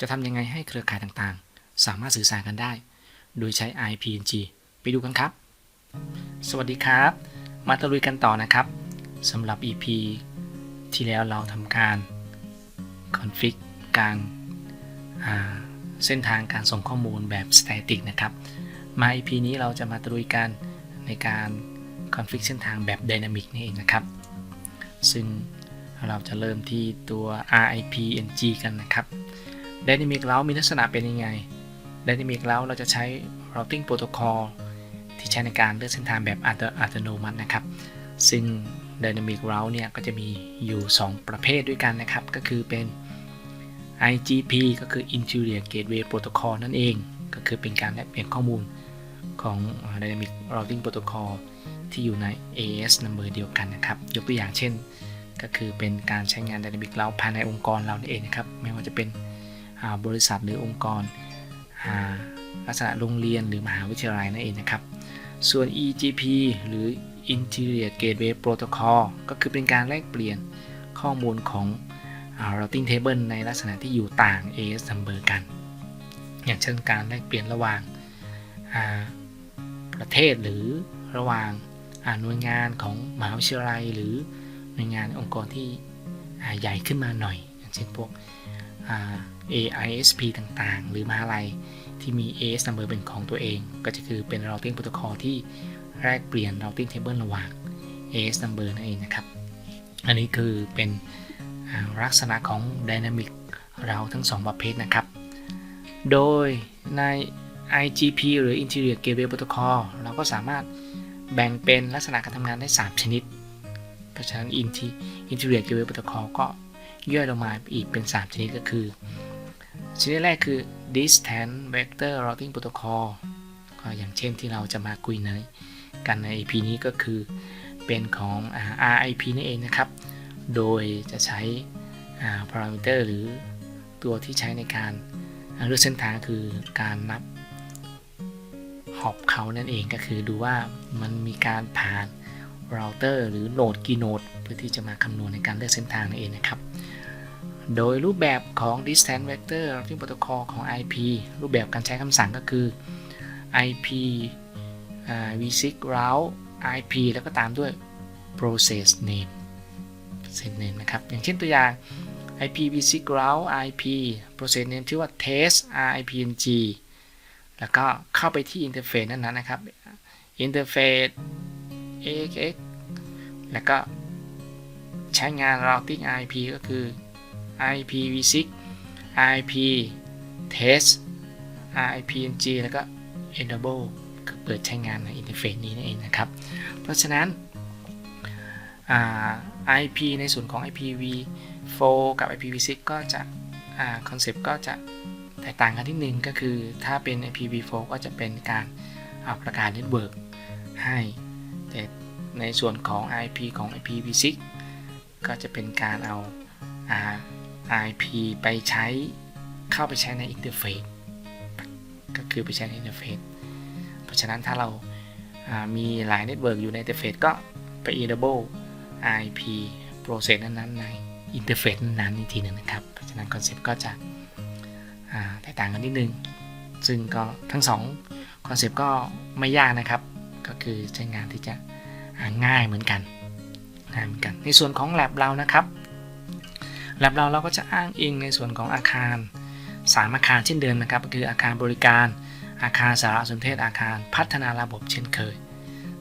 จะทำยังไงให้เครือข่ายต่างๆ สามารถสื่อสารกันได้ โดยใช้ IPNG ไปดูกันครับ สวัสดีครับ มาตะลุยกันต่อนะครับสำหรับ EP ที่แล้วเราทำการ config การอ่าเส้นทางการส่งข้อมูลแบบ static นะครับมา EP นี้เราจะมาตะลุยกันในการ config เส้นทางแบบ dynamic นี่เองนะครับ ซึ่งเราจะเริ่มที่ตัว RIPNG กันนะครับ Dynamic เรามีลักษณะเป็นยังไง Dynamic เราเราจะใช้ routing protocol ที่ใช้ในการเลือกเส้นทางแบบอัตโนมัตินะครับ ซึ่ง Dynamic Route เนี่ยก็จะมีอยู่ 2 ประเภทด้วยกันนะครับ ก็คือเป็น IGP ก็คือ Interior Gateway Protocol นั่นเอง ก็คือเป็นการแลกเปลี่ยนข้อมูลของ Dynamic Routing Protocol ที่อยู่ใน AS number เดียวกันนะครับ ยกตัวอย่างเช่น ก็คือเป็นการใช้งาน Dynamic Route ภายในองค์กรเรานั่นเองนะครับ ไม่ว่าจะเป็น บริษัทหรือองค์กรลักษณะโรงเรียนหรือมหาวิทยาลัยนั่นเองนะครับ ส่วน EGP หรือ Interior Gateway Protocol ก็คือเป็นการแลกเปลี่ยนข้อมูลของ routing table ในลักษณะที่อยู่ต่าง AS number กัน อย่างเช่นการแลกเปลี่ยนระหว่างาประเทศหรือระหว่างาหน่วยงานของมหาวิทยาลัย หรือหน่วยงานองค์กรที่ใหญ่ขึ้นมาหน่อย อย่างเช่นพวก AISP ต่างๆ หรือมหาลัยที่มี AS number เป็นของตัวเอง ก็จะคือเป็น routing protocol ที่แลกเปลี่ยน routing table ระหว่าง AS number นั่นเองนะครับ อันนี้คือเป็นลักษณะของ dynamic เราทั้ง2ประเภทนะครับ โดยใน IGP หรือ Interior Gateway Protocol เราก็สามารถแบ่งเป็นลักษณะการทำงานได้ 3 ชนิด เพราะฉะนั้น Interior Gateway Protocol ก็ ย่อยลงมาอีกเป็น 3 ชนิดก็คือ ชนิดแรกคือ Distance Vector Routing Protocol ก็อย่างเช่นที่เราจะมาคุยในกันใน EP นี้ก็คือเป็นของ RIP นี่นเองนะครับ โดยจะใช้ parameter หรือตัวที่ใช้ในการเลือกเส้นทางคือการนับหอบเขานั่นเองก็คือดูว่ามันมีการผ่านเราเตอร์หรือโหนดกี่โหนดเพื่อที่จะมาคำนวณในการเลือกเส้นทางนั่นเองนะครับ โดยรูปแบบของ distance vector routing protocol ของ IP รูปแบบการใช้คำสั่งก็คือ IP v6 route IP แล้วก็ตามด้วย process name process name นะครับ อย่างเช่นตัวอย่าง IP v6 route IP process name ชื่อว่า test RIPNG แล้วก็เข้าไปที่อินเทอร์เฟซนั้นๆนะครับอินเทอร์เฟซ AXX แล้วก็ใช้งาน routing IP ก็คือ IPv6 IP test i p n g แล้วก็ enable คือเปิดใช้งานในอินเทอร์เฟซนี้นั่นเองนะครับ เพราะฉะนั้น IP ในส่วนของ IPv4 กับ IPv6 ก็จะคอนเซปต์ก็จะแตกต่างกันที่หนึ่งก็คือถ้าเป็น IPv4 ก็จะเป็นการเอาประกาศเน็ตเวิร์กให้แต่ในส่วนของ IP ของ IPv6 ก็จะเป็นการเอาอา IP ไปใช้เข้าไปใช้ในอินเทอร์เฟซก็คือไปใช้ในอินเทอร์เฟซเพราะฉะนั้นถ้าเรามีหลายเน็ตเวิร์กอยู่ในอินเทอร์เฟซก็ไป enable IP process นั้นๆในอินเทอร์เฟซนั้นอีกทีหนึ่งนะครับ เพราะฉะนั้นคอนเซปต์ก็จะแตกต่างกันนิดนึง ซึ่งก็ทั้ง2คอนเซปต์ก็ไม่ยากนะครับ ก็คือใช้งานที่จะง่ายเหมือนกันง่ายเหมือนกัน ในส่วนของ lab เรานะครับ lab เราเราก็จะอ้างอิงในส่วนของอาคารสามอาคารเช่นเดิมนะครับ ก็คืออาคารบริการ อาคารสารสนเทศ อาคารพัฒนาระบบเช่นเคย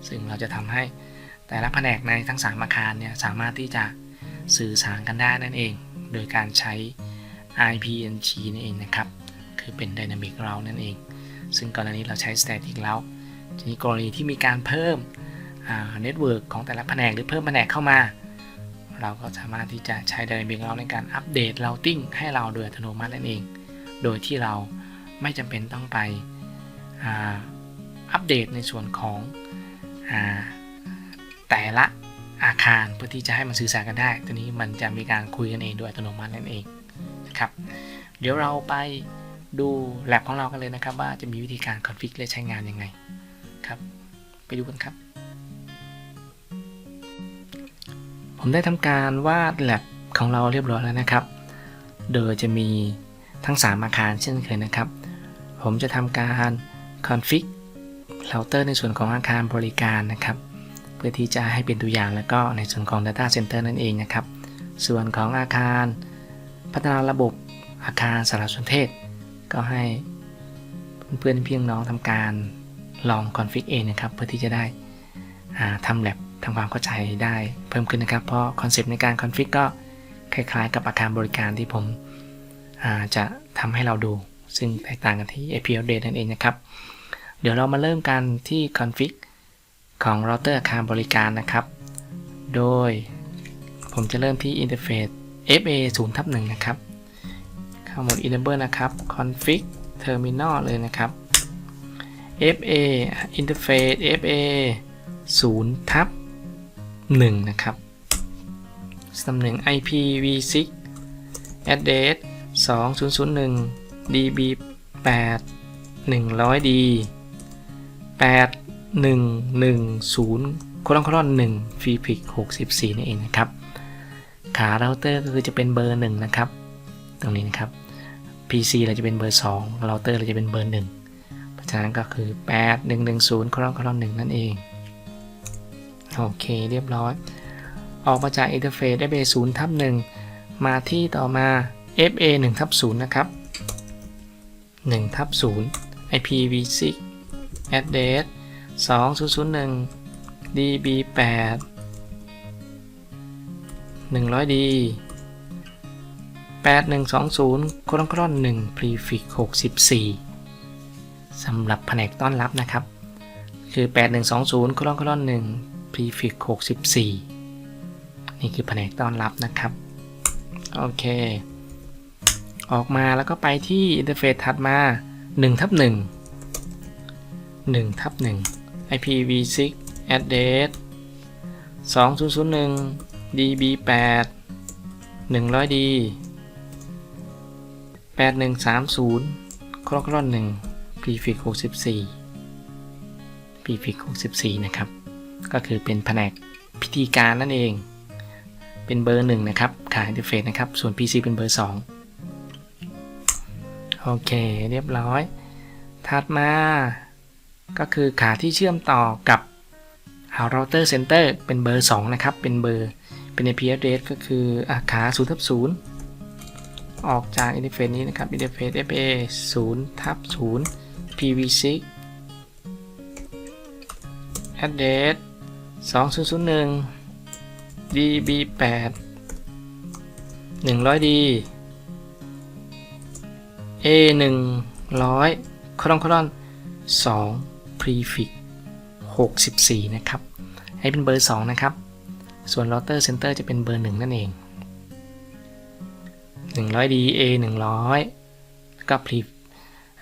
ซึ่งเราจะทำให้แต่ละแผนกในทั้ง 3 อาคารเนี่ยสามารถที่จะสื่อสารกันได้นั่นเอง โดยการใช้ IPNG นั่นเองนะครับ คือเป็น Dynamic Route นั่นเอง ซึ่งก่อนหน้านี้เราใช้ Static Route ทีนี้กรณีที่มีการเพิ่มเน็ตเวิร์กของแต่ละแผนกหรือเพิ่มแผนกเข้ามา เราก็สามารถที่จะใช้ Dynamic Route ในการอัปเดต Routing ให้เราโดยอัตโนมัตินั่นเอง โดยที่เราไม่จำเป็นต้องไปอัปเดตในส่วนของอแต่ละอาคารเพื่อที่จะให้มันสื่อสารกันได้ ตัวนี้มันจะมีการคุยกันเองโดยอัตโนมัตินั่นเองนะครับ เดี๋ยวเราไปดู lab ของเรากันเลยนะครับ ว่าจะมีวิธีการ config และใช้งานยังไงครับ ไปดูกันครับ ผมได้ทำการวาด lab ของเราเรียบร้อยแล้วนะครับ โดยจะมีทั้ง 3 อาคารเช่นเคยนะครับ ผมจะทำการ config router ในส่วนของอาคารบริการนะครับ เพื่อที่จะให้เป็นตัวอย่างแล้วก็ในส่วนของ data center นั่นเองนะครับ ส่วนของอาคารพัฒนาระบบอาคารสารสนเทศ ก็ให้เพื่อนๆพี่น้องทำการลอง config เองนะครับ เพื่อที่จะได้ทำ lab ทำความเข้าใจได้เพิ่มขึ้นนะครับ เพราะคอนเซปต์ในการ config ก็คล้ายๆ กับอาคารบริการที่ผมจะทำให้เราดู ซึ่งแตกต่างกันที่ AP Update นั่นเองนะครับ เดี๋ยวเรามาเริ่มกันที่ config ของเราเตอร์อาคารบริการนะครับ โดยผมจะเริ่มที่ interface FA 0ทับ1นะครับ เข้าหมด enable นะครับ config terminal เลยนะครับ FA interface FA 0ทับ 1 นะครับตำแหน่ง IPv6 address 2001 db 8 100d 8110 โคลอนโคลอน1 f r e e p i c 64นั่นเองนะครับ ขาเราเตอร์ก็คือจะเป็นเบอร์ 1 นะครับ ตรงนี้นะครับ PC เราจะเป็นเบอร์ 2 เราเตอร์เราจะเป็นเบอร์ 1 เพราะฉะนั้นก็คือ 8110 โคลอนโคลอน1นั่นเอง โอเคเรียบร้อย ออกมาจากอินเทอร์เฟซ FA 0ทับ1มาที่ต่อมา FA 1ทับ0นะครับ1ทับ0 IPv6 address 2001 db 8 100d 8120โคลอนโคลอน1 prefix 64 สำหรับแผนกต้อนรับนะครับ คือ 8120โคลอนโคลอน1 prefix 64 นี่คือแผนกต้อนรับนะครับ โอเค ออกมาแล้วก็ไปที่อินเทอร์เฟซถัดมา1ทับ1 1ทับ1 IPv6 address 2001 db 8 100d 8130คลอนโคลอน1 prefix 64 prefix 64 นะครับ ก็คือเป็นแผนกพิธีการนั่นเอง เป็นเบอร์1นะครับขายอินเทอร์เฟซนะครับ ส่วน PC เป็นเบอร์2โอเคเรียบร้อย ถัดมา ก็คือขาที่เชื่อมต่อกับเอาเราเตอร์เซนเตอร์เป็นเบอร์ 2 นะครับ เป็นเบอร์ เป็น IP address ก็คืออาขา0ทับ0ออกจากอินเทอร์เฟซนี้นะครับ อินเทอร์เฟซ FA 0ทับ0 PV6 address 2001 db 8 100d a 100 คลอนคลอน2 prefix 64 นะครับ ให้เป็นเบอร์ 2 นะครับ ส่วน router center จะเป็นเบอร์ 1 นั่นเอง 100d a 100ก็ pre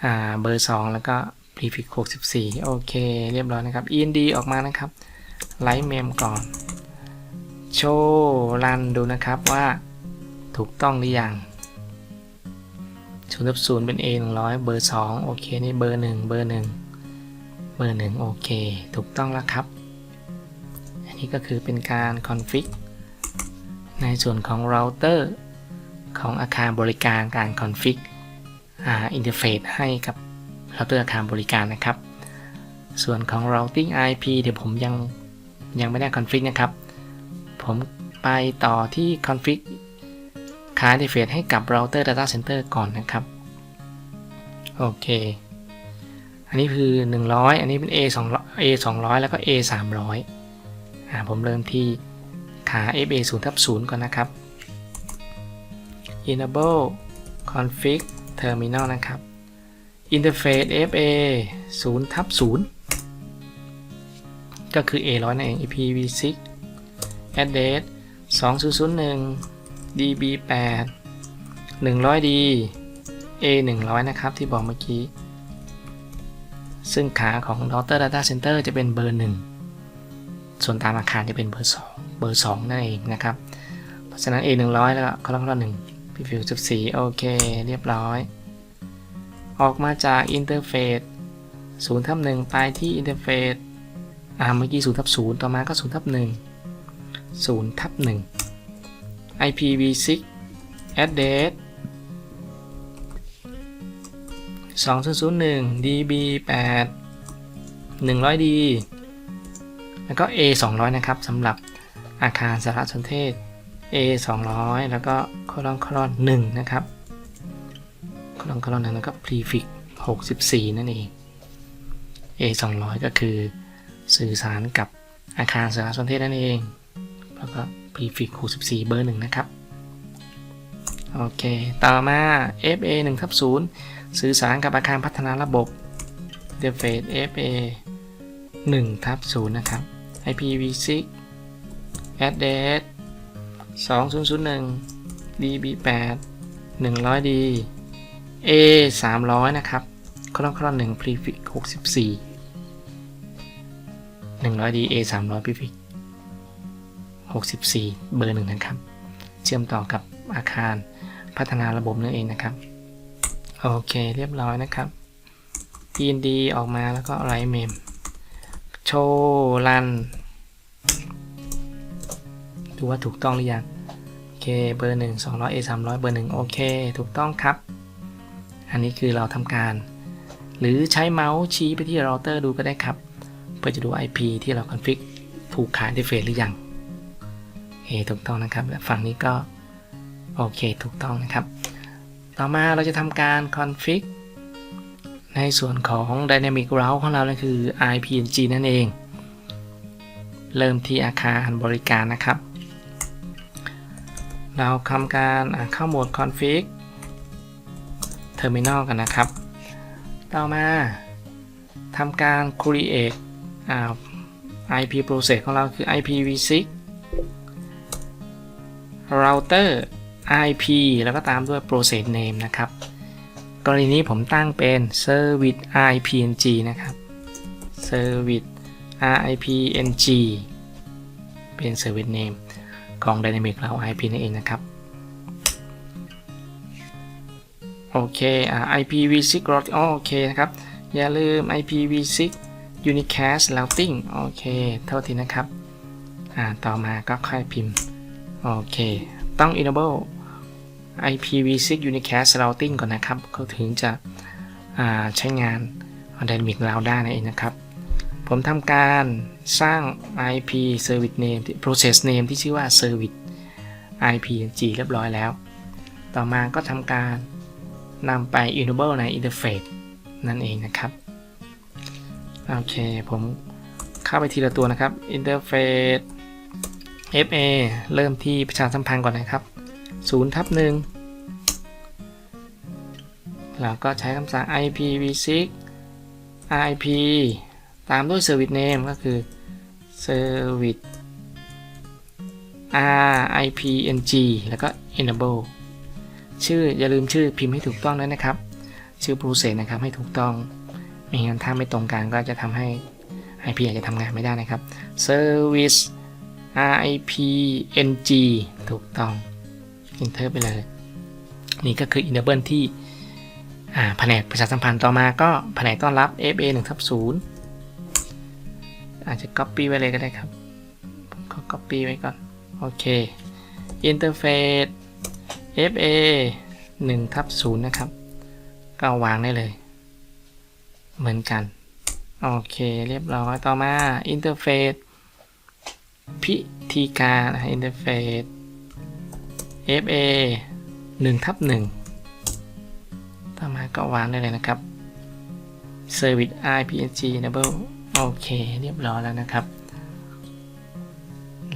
อ่าเบอร์ 2 แล้วก็ prefix 64 โอเค เรียบร้อยนะครับ end ออกมานะครับ ไลท์เมมก่อน โชว์รันดูนะครับว่าถูกต้องหรือยังศูนย์ทับศูนย์เป็น A 100 เบอร์ 2 โอเค นี่เบอร์ 1 เบอร์ 1 เบอร์ 1 โอเค ถูกต้องแล้วครับ อันนี้ก็คือเป็นการคอนฟิกในส่วนของเราเตอร์ของอาคารบริการการคอนฟิกอินเทอร์เฟซให้กับเราเตอร์อาคารบริการนะครับ ส่วนของ routing IP เดี๋ยวผมยัง ยังไม่ได้คอนฟิกนะครับ ผมไปต่อที่ config คาอินเทอร์เฟซให้กับ router data center ก่อนนะครับ โอเค อันนี้คือ 100 อันนี้เป็น A 200 A 200 แล้วก็ A 300อ่าผมเริ่มที่ขา FA 0ทับ0ก่อนนะครับ enable config terminal นะครับ interface FA 0ทับ0 ก็คือ A 100 นั่นเอง IPv6 address 2001 db 8 100d a 100 นะครับ ที่บอกเมื่อกี้ ซึ่งขาของ router data center จะเป็นเบอร์ 1 ส่วนตามอาคารจะเป็นเบอร์ 2 เบอร์ 2 นั่นเองนะครับ เพราะฉะนั้น a 100 แล้วก็คอลัมน์1 preview 14 โอเค เรียบร้อย ออกมาจากอินเทอร์เฟซ0ทับ1ไปที่อินเทอร์เฟซ อ่าเมื่อกี้0ทับ0ต่อมาก็0ทับ1 0ทับ1 IPv6 address 2001 db 8 100d แล้วก็ a 200 นะครับสำหรับอาคารสารสนเทศ a 200 แล้วก็คลอนคอลอน1นะครับคลอนคอลอน1แล้วก็ prefix 64 นั่นเอง a 200 ก็คือ สื่อสารกับอาคารสารสนเทศนั่นเอง แล้วก็ prefix 64เบอร์1นะครับ โอเค ต่อมา FA 1ทับ0สื่อสารกับอาคารพัฒนาระบบ interface FA 1ทับ0นะครับ IPv6 address 2001 db8 100d a 300 นะครับครอนครอน1 prefix 64 100d a 300 prefix 64 เบอร์หนึ่งนะครับ เชื่อมต่อกับอาคารพัฒนาระบบนั่นเองนะครับ โอเคเรียบร้อยนะครับ pnd ออกมาแล้วก็ write mem โชว์รันดูว่าถูกต้องหรือยังโอเคเบอร์1 200 a 300เบอร์1โอเค ถูกต้องครับ อันนี้คือเราทำการ หรือใช้เมาส์ชี้ไปที่เราเตอร์ดูก็ได้ครับ พื่อจะดู IP ที่เราคอนฟิกถูกขายในเฟสหรือยังโอเคถูกต้องนะครับ และฝั่งนี้ก็ โอเค ถูกต้องนะครับ ต่อมาเราจะทำการคอนฟิกในส่วนของ Dynamic Route ของเรานั่นคือ IPNG นั่นเอง เริ่มที่อาคารบริการนะครับ เราทำการเข้าโหมด config terminal กันนะครับ ต่อมาทำการ create IP process ของเราคือ IPv6 router IP แล้วก็ตามด้วย process name นะครับ กรณีนี้ผมตั้งเป็น service IPNG นะครับ service RIPNG เป็น service name ของ Dynamic Cloud IP นั่นเองนะครับ โอเค IPv6 โอเคนะครับ อย่าลืม IPv6 unicast routing โอเค เท่าทีนะครับ อ่า ต่อมาก็ค่อยพิมพ์ โอเค ต้อง enable IPv6 unicast routing ก่อนนะครับ เขาถึงจะใช้งาน Dynamic Cloud ได้นั่นเองนะครับ ผมทำการสร้าง IP service name process name ที่ชื่อว่า service IPNG เรียบร้อยแล้ว ต่อมาก็ทำการนำไป enable ใน interface นั่นเองนะครับ โอเค ผมเข้าไปทีละตัวนะครับ interface FA เริ่มที่ประชาสัมพันธ์ก่อนนะครับ0ทับ1เราก็ใช้คำสั่ง IPv6 IP ตามด้วย service name ก็คือ service RIPNG แล้วก็ enable ชื่ออย่าลืมชื่อพิมพ์ให้ถูกต้องด้วยนะครับ ชื่อ process นะครับให้ถูกต้อง ไม่งั้นถ้าไม่ตรงกันก็จะทำให้ IP อาจจะทำงานไม่ได้นะครับ service RIPNG ถูกต้อง enter ไปเลย นี่ก็คือ enable ที่แผนกประชาสัมพันธ์ต่อมาก็แผนกต้อนรับ FA 1ทับ0อาจจะ copy ไว้เลยก็ได้ครับผมขอ copy ไว้ก่อน โอเค interface FA 1ทับ0นะครับ ก็วางได้เลย เหมือนกัน โอเคเรียบร้อยต่อมา interface พิธีการนะ interface FA 1ทับ1ต่อมาก็วางได้เลยนะครับ Service IPNG Enable โอเคเรียบร้อยแล้วนะครับ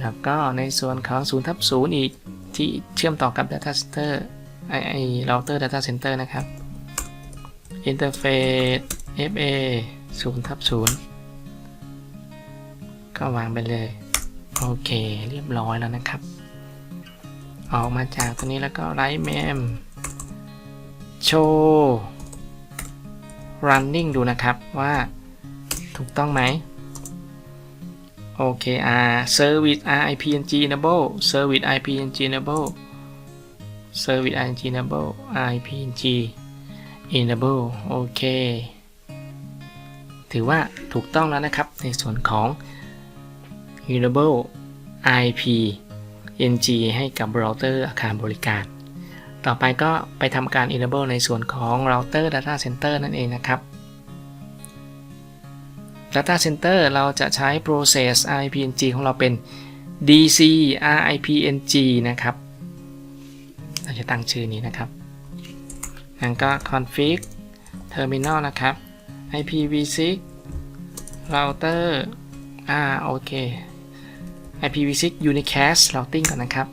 แล้วก็ในส่วนของ0ทับ0อีกที่เชื่อมต่อกับ Data Center ไอไอ Router Data Center นะครับ Interface fa 0ทับ0ก็วางไปเลย โอเคเรียบร้อยแล้วนะครับ ออกมาจากตัวนี้แล้วก็ไลท์แมมโชว์ running ดูนะครับว่าถูกต้องไหมโอเค r service rip enable service ip enable service ip enable ip enable โอเค ถือว่าถูกต้องแล้วนะครับ ในส่วนของ enable IP NG ให้กับเบราว์เตอร์อาคารบริการ ต่อไปก็ไปทำการ enable ในส่วนของ router data center นั่นเองนะครับ data center เราจะใช้ process RIPNG ของเราเป็น DC RIPNG นะครับ เราจะตั้งชื่อนี้นะครับงั้นก็ config terminal นะครับ IPv6 router อ่าโอเค IPv6 unicast routing ก่อนนะครับ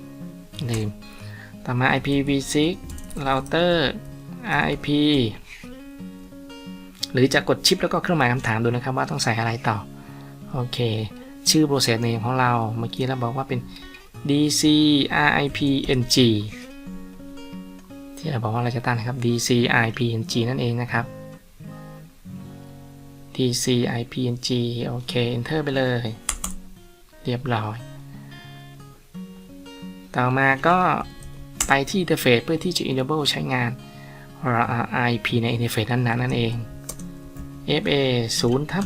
ลืมต่อมา IPv6 router RIP หรือจะกดชิปแล้วก็เครื่องหมายคำถามดูนะครับว่าต้องใส่อะไรต่อ โอเค ชื่อ process name ของเราเมื่อกี้เราบอกว่าเป็น DC RIPNG ที่เราบอกว่าเราจะตั้งนะครับ DC RIPNG นั่นเองนะครับ DC IPNG โอเค enter ไปเลย เรียบร้อย ต่อมาก็ไปที่ interface เพื่อที่จะ enable ใช้งาน IP ใน interface นั้นๆนั่นเอง FA 0ทับ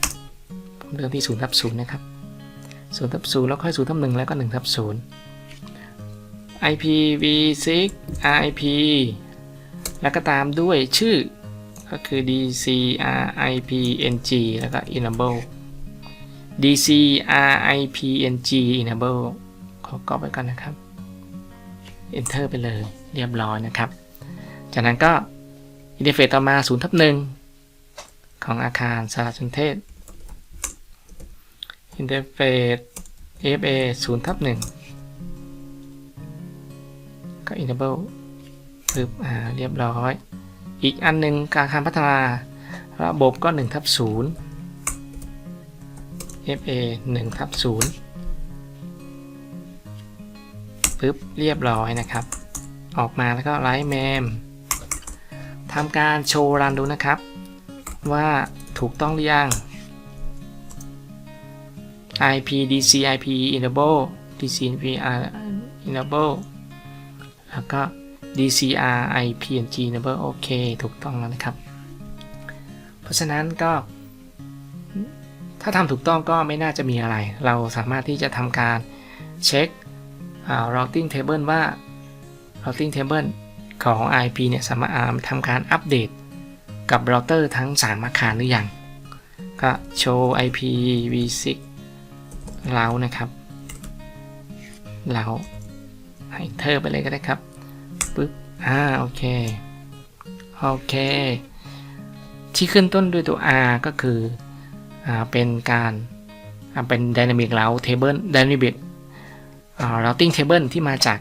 0ผมเริ่มที่0ทับ0นะครับ0ทับ0แล้วค่อย0ทับ1แล้วก็1ทับ0 IPv6 RIP แล้วก็ตามด้วยชื่อ ก็คือ DCRIPNG แล้วก็ enable DCRIPNG enable ขอกรอบไว้ก่อนนะครับ enter ไปเลยเรียบร้อยนะครับ จากนั้นก็ interface ต่อมา0ทับ1ของอาคารสารสนเทศ interface FA 0ทับ1ก็ enable ปึ๊บอ่าเรียบร้อย อีกอันหนึ่งการพัฒนาระบบก็1ทับ0 FA 1ทับ0ปึ๊บเรียบร้อยนะครับ ออกมาแล้วก็ไลฟ์แมมทำการโชว์รันดูนะครับ ว่าถูกต้องหรือยัง IP DC IP enable DC IP enable แล้วก็ DCR IPNG enable โอเค ถูกต้องแล้วนะครับ เพราะฉะนั้นก็ ถ้าทำถูกต้องก็ไม่น่าจะมีอะไร เราสามารถที่จะทำการเช็ค routing table ว่า routing table ของ IP เนี่ยสามารถทำการอัปเดตกับเราเตอร์ทั้ง 3 อาคารหรือยัง ก็โชว์ IPv6 เรานะครับ เราให้เธอไปเลยก็ได้ครับ ปึ๊บอ่าโอเค โอเค ที่ขึ้นต้นด้วยตัว R ก็คืออ่าเป็นการอ่าเป็น Dynamic Route Table Dynamic อ่า Routing Table ที่มาจาก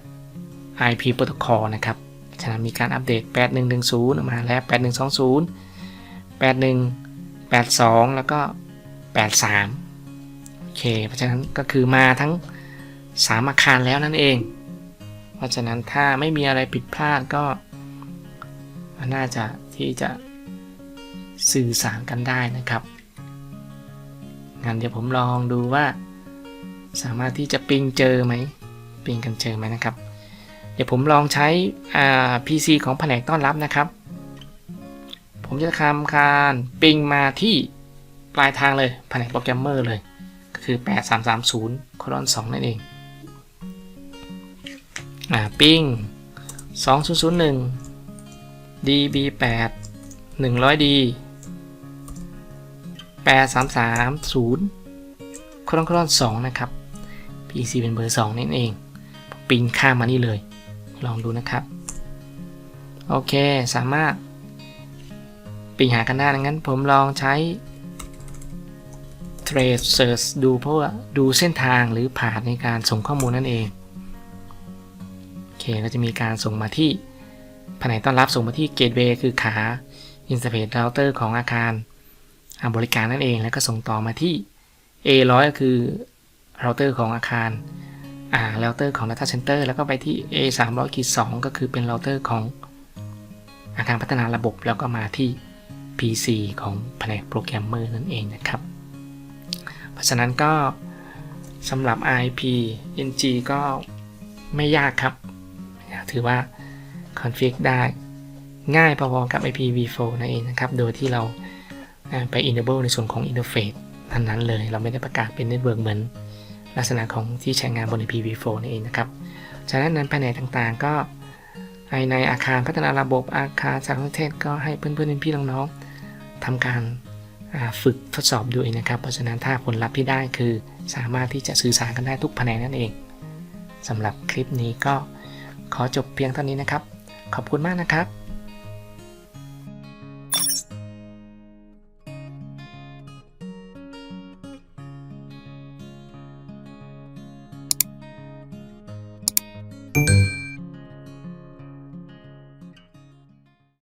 IP Protocol นะครับ ฉะนั้นมีการอัปเดต 8110 ออกมาแล้ว 8120 8182 แล้วก็ 83 โอเค เพราะฉะนั้นก็คือมาทั้ง 3 อาคารแล้วนั่นเอง ราะฉะนั้นถ้าไม่มีอะไรผิดพลาดก็น่าจะที่จะสื่อสารกันได้นะครับงั้นเดี๋ยวผมลองดูว่าสามารถที่จะปิงเจอไหมปิงกันเจอไหมนะครับ เดี๋ยวผมลองใช้ PC ของแผนกต้อนรับนะครับ ผมจะทำการปิงมาที่ปลายทางเลยแผนกโปรแกรมเมอร์เลย ก็คือ 8330คอลอน2นั่นเอง อ่าปิง2001 db8 100d 8330คอลอนคอลอน2นะครับ PC เป็นเบอร์ 2 นั่นเอง ปิ้งข้ามมานี่เลย ลองดูนะครับ โอเค สามารถปิ้งหากันได้งั้นผมลองใช้ Trace Search ดูเพราะว่าดูเส้นทางหรือผ่านในการส่งข้อมูลนั่นเอง เคก็จะมีการส่งมาที่แผนกต้อนรับส่งมาที่ Gateway คือขา Interface Router ของอาคารบริการนั่นเองแล้วก็ส่งต่อมาที่ A100 ก็คือ Router ของอาคารอ่า Router ของ Data Center แล้วก็ไปที่ A 3 0 0 2 ก็คือเป็น Router ของอาคารพัฒนาระบบแล้วก็มาที่ PC ของแผนกโปรแกรมเมอร์นั่นเองนะครับ เพราะฉะนั้นก็สำหรับ IP NG ก็ไม่ยากครับ ถือว่าคอนฟิกได้ง่ายพอๆกับ IPv4 นั่นเองนะครับ โดยที่เราไป enable ในส่วนของ interface นั้นเลย เราไม่ได้ประกาศเป็น network เหมือนลักษณะของที่ใช้งานบน IPv4 นั่นเองนะครับ ฉะนั้นนั้นแผยในต่างๆ ก็ในอาคารพัฒนาระบบอาคารสารสนเทศก็ให้เพื่อนๆพี่น้องๆทำการฝึกทดสอบด้วยนะครับ เพราะฉะนั้นถ้าผลลัพธ์ที่ได้คือสามารถที่จะสื่อสารกันได้ทุกแผนนั่นเองสำหรับคลิปนี้ก็ ขอจบเพียงเท่านี้นะครับ ขอบคุณมากนะครับ